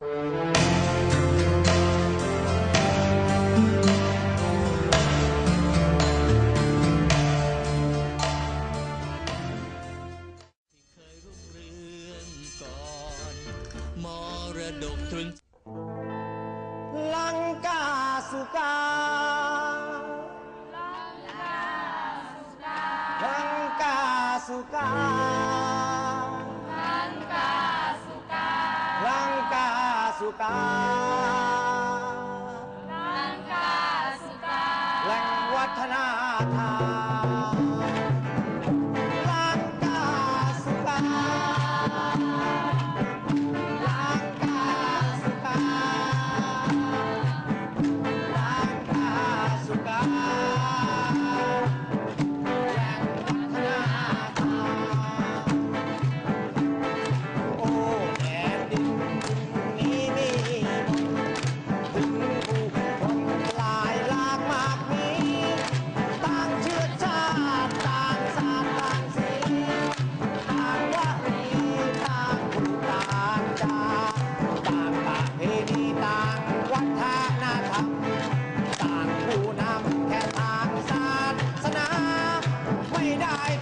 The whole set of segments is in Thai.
เค น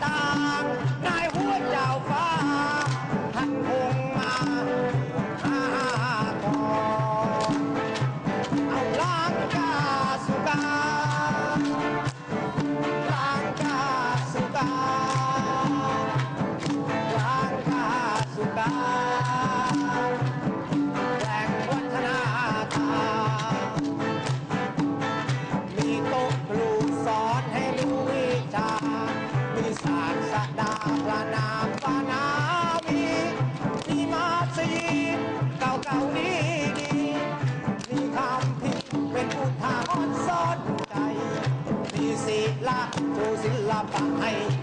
ได้ ว์ศิ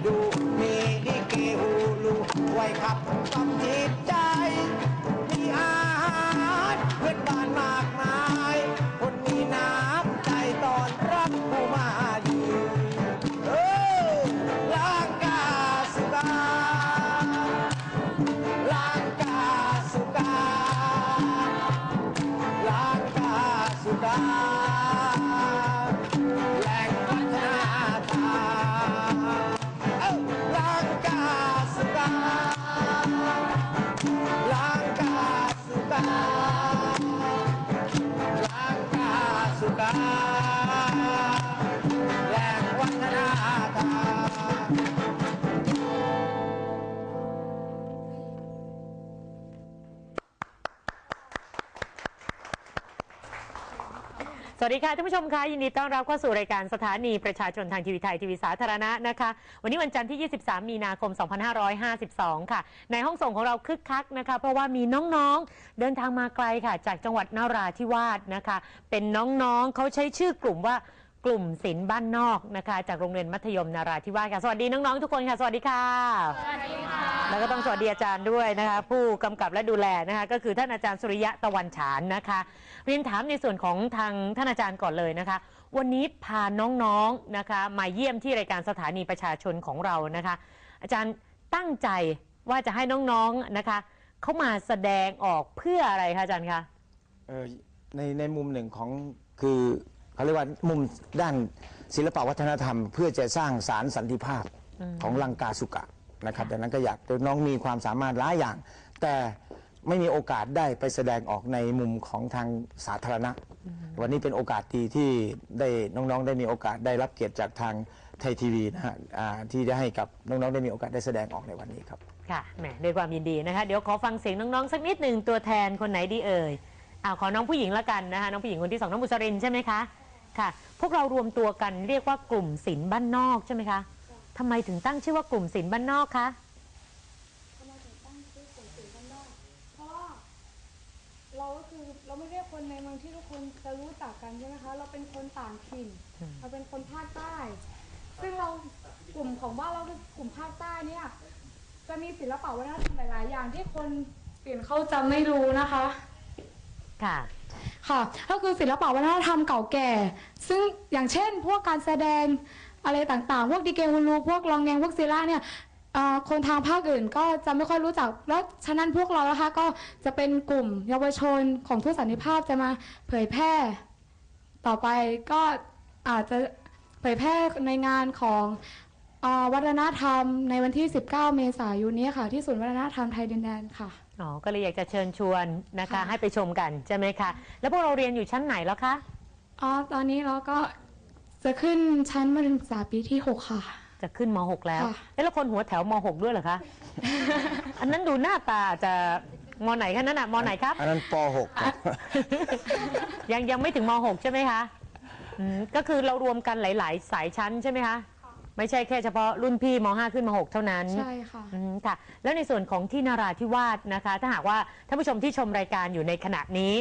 สวัสดีค่ะท่านผู้ชมคะยินดีต้อนรับเข้าสู่รายการสถานีประชาชนทางทีวีไทยทีวีสาธารณะนะคะ วันนี้วันจันทร์ที่ 23 มีนาคม 2552 ค่ะ ในห้องส่งของเราคึกคักนะคะ เพราะว่ามีน้องๆเดินทางมาไกลค่ะ จากจังหวัดนราธิวาสนะคะ เป็นน้องๆเขาใช้ชื่อกลุ่มว่า กลุ่มศิลป์บ้านนอกนะคะ จากโรงเรียนมัธยมนาราธิวาสค่ะสวัสดีน้องๆทุกคนค่ะ สวัสดีค่ะ สวัสดีค่ะ แล้วก็ต้องสวัสดีอาจารย์ด้วยนะคะ ผู้กำกับและดูแลนะคะ ก็คือท่านอาจารย์สุริยะตะวันฉานนะคะ เรียนถามในส่วนของทางท่านอาจารย์ก่อนเลยนะคะ วันนี้พาน้องๆนะคะ มาเยี่ยมที่รายการสถานีประชาชนของเรานะคะ อาจารย์ตั้งใจว่าจะให้น้องๆนะคะเขามาแสดงออกเพื่ออะไรคะอาจารย์คะ เอ่อในในมุมหนึ่งของคือ เขาเรียกว่ามุมด้านศิลปวัฒนธรรม เพื่อจะสร้างสารสันติภาพของลังกาสุกะนะครับดังนั้นก็อยากน้องมีความสามารถหลายอย่าง แต่ไม่มีโอกาสได้ไปแสดงออกในมุมของทางสาธารณะ วันนี้เป็นโอกาสดีที่ได้น้องๆ ได้มีโอกาสได้รับเกียรติจากทางไทยทีวีนะฮะอ่าที่ได้ให้กับน้องๆ ได้มีโอกาสได้แสดงออกในวันนี้ครับค่ะแหมด้วยความยินดีนะคะเดี๋ยวขอฟังเสียงน้องๆ สักนิดหนึ่งตัวแทนคนไหนดีเอ่ยอ้าวขอน้องผู้หญิงละกันนะคะน้องผู้หญิงคนที่สองน้องบุษรินใช่ไหมคะ ค่ะ พวกเรารวมตัวกันเรียกว่ากลุ่มศิลป์บ้านนอกใช่ไหมคะทำไมถึงตั้งชื่อว่ากลุ่มศิลป์บ้านนอกคะทำไมถึงตั้งชื่อกลุ่มศิลป์บ้านนอก เพราะว่าเราก็คือเราไม่ใช่คนในเมืองที่ทุกคนจะรู้จักกันใช่ไหมคะ เราเป็นคนต่างถิ่น เราเป็นคนภาคใต้ ซึ่งเรากลุ่มของบ้านเราคือกลุ่มภาคใต้เนี่ยจะมีศิลปะวัฒนธรรมหลาย ๆ อย่างที่คนอื่นเขาจะไม่รู้นะคะ ค่ะ ค่ะก็คือศิลปะวัฒนธรรมเก่าแก่ ซึ่งอย่างเช่น พวกการแสดงอะไรต่างๆ พวกดีเกฮูลูพวกลองแงงพวกซีล่าเนี่ยคนทางภาคอื่นก็จะไม่ค่อยรู้จัก แล้วฉะนั้นพวกเรานะคะก็จะเป็นกลุ่มเยาวชนของทุกสันนิภาพจะมาเผยแพร่ ต่อไปก็อาจจะเผยแพร่ในงานของอวัฒนธรรมในวันที่ 19 เมษายนนี้ค่ะ ที่ศูนย์วัฒนธรรมไทยดินแดนค่ะ อ๋อ ก็เลยอยากจะเชิญชวนนะคะ ค่ะ ให้ไปชมกันใช่ไหมคะ แล้วพวกเราเรียนอยู่ชั้นไหนแล้วคะ อ๋อตอนนี้เราก็จะขึ้นชั้นมัธยมศึกษาปีที่ 6 ค่ะ จะขึ้นม .6 แล้ว ค่ะ เอ๊ะแล้วคนหัวแถวม .6 ด้วยเหรอคะ อันนั้นดูหน้าตาจะมไหนคะนั่นน่ะมไหนครับ อันนั้นป .6 ครับ ยังยังไม่ถึงม .6 ใช่ไหมคะอืมก็คือเรารวมกันหลาย ๆ สายชั้นใช่ไหมคะ ไม่ใช่แค่เฉพาะรุ่นพี่ม .5 ขึ้นม .6 เท่านั้น ใช่ค่ะ อืมค่ะแล้วในส่วนของที่นาราธิวาสนะคะ ถ้าหากว่าท่านผู้ชมที่ชมรายการอยู่ในขณะนี้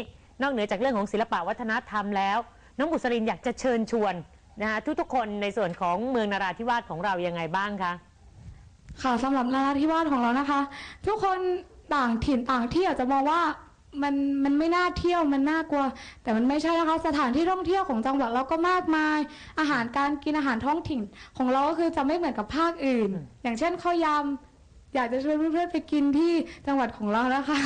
นอกเหนือจากเรื่องของศิลปะวัฒนธรรมแล้ว น้องบุษรินอยากจะเชิญชวนนะคะทุกๆคนในส่วนของเมืองนาราธิวาสของเรายังไงบ้างคะค่ะสำหรับนาราธิวาสของเรานะคะ ทุกคนต่างถิ่นต่างที่อาจจะมองว่า มันมันไม่น่าเที่ยวมันน่ากลัว แต่มันไม่ใช่นะคะสถานที่ท่องเที่ยวของจังหวัดเราก็มากมาย อาหารการกินอาหารท้องถิ่น ของเราก็คือจะไม่เหมือนกับภาคอื่น อย่างเช่นข้าวยำอยากจะชวนเพื่อนๆไปกินที่จังหวัดของเรานะคะ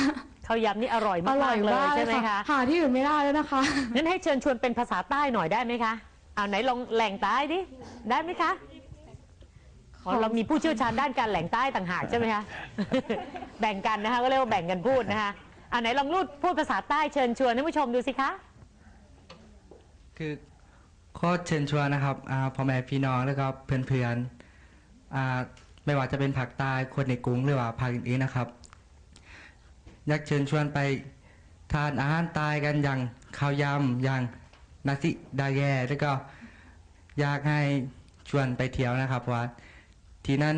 ข้าวยำนี่อร่อยอมากร่อยๆเลยมากเลใช่ยไหมค่ะคะหาที่อื่นไม่ได้แล้วนะคะงั้นให้เชิญชวนเป็นภาษาใต้หน่อยได้ไหมคะเอาไหนลองแหล่งใต้ดิได้ไหมคะอ๋อเรามีผู้เชี่ยวชาญด้านการแหล่งใต้ต่างหากใช่ไหมคะ แบ่งกันนะคะก็เรียกว่าแบ่งกันพูดนะคะเอาไหนลองรูดพูดภาษาใต้เชิญชวนท่านผู้ชมดูสิคะ คือข้อเชิญชวนนะครับอ่าพ่อแม่พี่น้องแล้วก็เพื่อนๆอ่าไม่ว่าจะเป็นภาคใต้คนในกรุงหรือว่าภาคอื่นๆนะครับ อยากเชิญชวนไปทานอาหารใต้กันอย่างข้าวยำอย่างนาซิดาแยแล้วก็อยากให้ชวนไปเที่ยวนะครับเพราะว่าที่นั่น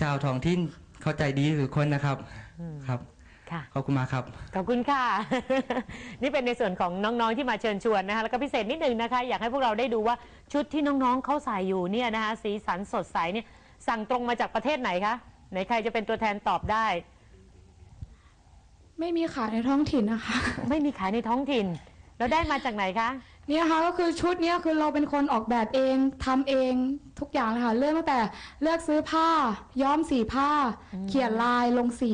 ชาวท้องถิ่นเข้าใจดีทุกคนนะครับ ครับค่ะขอบคุณมากครับ ขอบคุณค่ะ นี่เป็นในส่วนของน้องๆที่มาเชิญชวนนะคะ แล้วก็พิเศษนิดนึงนะคะ อยากให้พวกเราได้ดูว่าชุดที่น้องๆเขาใส่อยู่เนี่ยนะคะ สีสันสดใสเนี่ย สั่งตรงมาจากประเทศไหนคะ ไหนใครจะเป็นตัวแทนตอบได้ ไม่มีขายในท้องถิ่นนะคะ ไม่มีขายในท้องถิ่น แล้วได้มาจากไหนคะ เนี่ยค่ะก็คือชุดเนี้ยคือเราเป็นคนออกแบบเองทำเองทุกอย่างเลยค่ะ เริ่มตั้งแต่เลือกซื้อผ้า ย้อมสีผ้า เขียนลายลงสี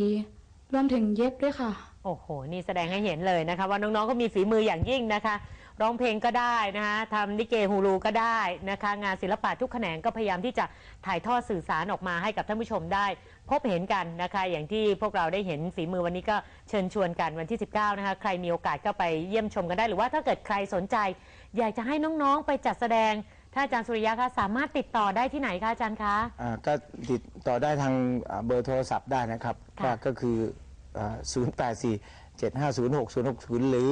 รวมถึงเย็บด้วยค่ะ โอ้โห นี่แสดงให้เห็นเลยนะคะ ว่าน้องๆ ก็มีฝีมืออย่างยิ่งนะคะ ร้องเพลงก็ได้นะคะทำลิเกฮูลูก็ได้นะคะ งานศิลปะทุกแขนงก็พยายามที่จะถ่ายทอดสื่อสารออกมาให้กับท่านผู้ชมได้ พบเห็นกันนะคะ อย่างที่พวกเราได้เห็นฝีมือวันนี้ก็เชิญชวนกันวันที่ 19 นะคะ ใครมีโอกาสก็ไปเยี่ยมชมกันได้ หรือว่าถ้าเกิดใครสนใจ อยากจะให้น้องๆ ไปจัดแสดง ถ้าอาจารย์สุริยะคะสามารถติดต่อได้ที่ไหนคะอาจารย์คะ อ่าก็ติดต่อได้ทางอ่าเบอร์โทรศัพท์ได้นะครับค่ะ ก็ก็คืออ่า084 750 6060หรือ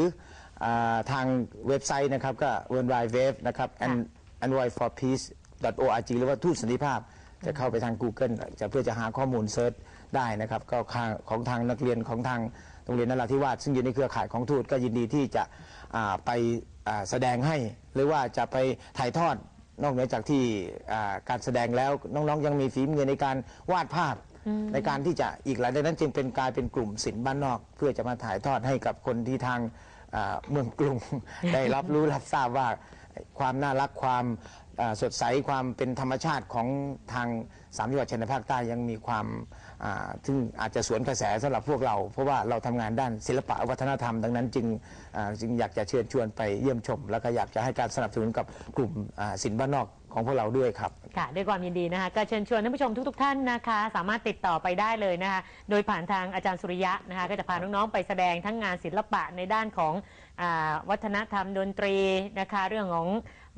อาทางเว็บไซต์นะครับก็ w w w นะครับ and and w for peace org หรือว่าทูตสันติภาพ จะเข้าไปทาง Google จะเพื่อจะหาข้อมูลเซิร์ชได้นะครับ ก็ข้างของทางนักเรียนของทางโรงเรียนนราธิวาสซึ่งอยู่ในเครือข่ายของทูตก็ยินดีที่จะอ่าไปอ่าแสดงให้ หรือว่าจะไปถ่ายทอด นอกเหนือจากที่อ่าการแสดงแล้วน้องๆยังมีฝีมือในการวาดภาพ ในการที่จะอีกหลายดังนั้นจึงเป็นกลายเป็นกลุ่มศิลป์บ้านนอก เพื่อจะมาถ่ายทอดให้กับคนที่ทางอ่าเมืองกรุง ได้รับรู้รับทราบว่าความน่ารักความอ่าสดใสความเป็นธรรมชาติของทางสามจังหวัดชายแดนภาคใต้ยังมีความอ่า ซึ่งอาจจะสวนกระแสสำหรับพวกเรา เพราะว่าเราทำงานด้านศิลปะวัฒนธรรมดังนั้นจึงอ่าจึงอยากจะเชิญชวนไปเยี่ยมชม แล้วก็อยากจะให้การสนับสนุนกับกลุ่มศิลป์บ้านนอกของพวกเราด้วยครับ ค่ะ ด้วยความยินดีนะคะ ก็เชิญชวนท่านผู้ชมทุกๆท่านนะคะ สามารถติดต่อไปได้เลยนะคะ โดยผ่านทางอาจารย์สุริยะนะคะ ก็จะพาน้องๆไปแสดงทั้งงานศิลปะในด้านของอวัฒนธรรมดนตรีนะคะ เรื่องของ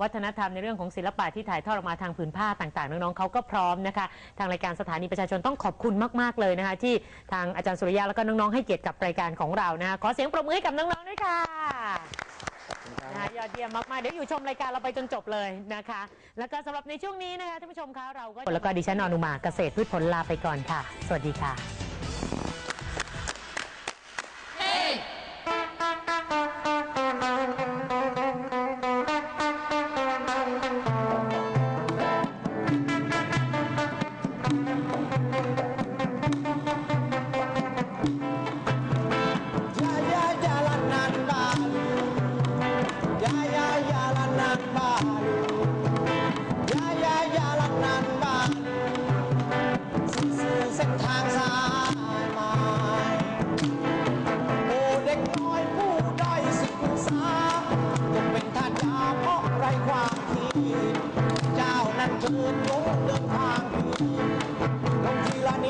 วัฒนธรรมในเรื่องของศิลปะที่ถ่ายทอดออกมาทางผืนผ้าต่างๆ น้องๆเขาก็พร้อมนะคะ ทางรายการสถานีประชาชนต้องขอบคุณมากๆเลยนะคะ ที่ทางอาจารย์สุริยะแล้วก็น้องๆให้เกียรติกับรายการของเรานะคะขอเสียงปรบมือให้กับน้องๆด้วยค่ะนะคะยอดเยี่ยมมาก ๆ เดี๋ยวอยู่ชมรายการเราไปจนจบเลยนะคะ แล้วก็สำหรับในช่วงนี้นะคะท่านผู้ชมคะเราก็แล้วก็ดิฉันอนุมาเกษตรพืชผลลาไปก่อนค่ะ สวัสดีค่ะ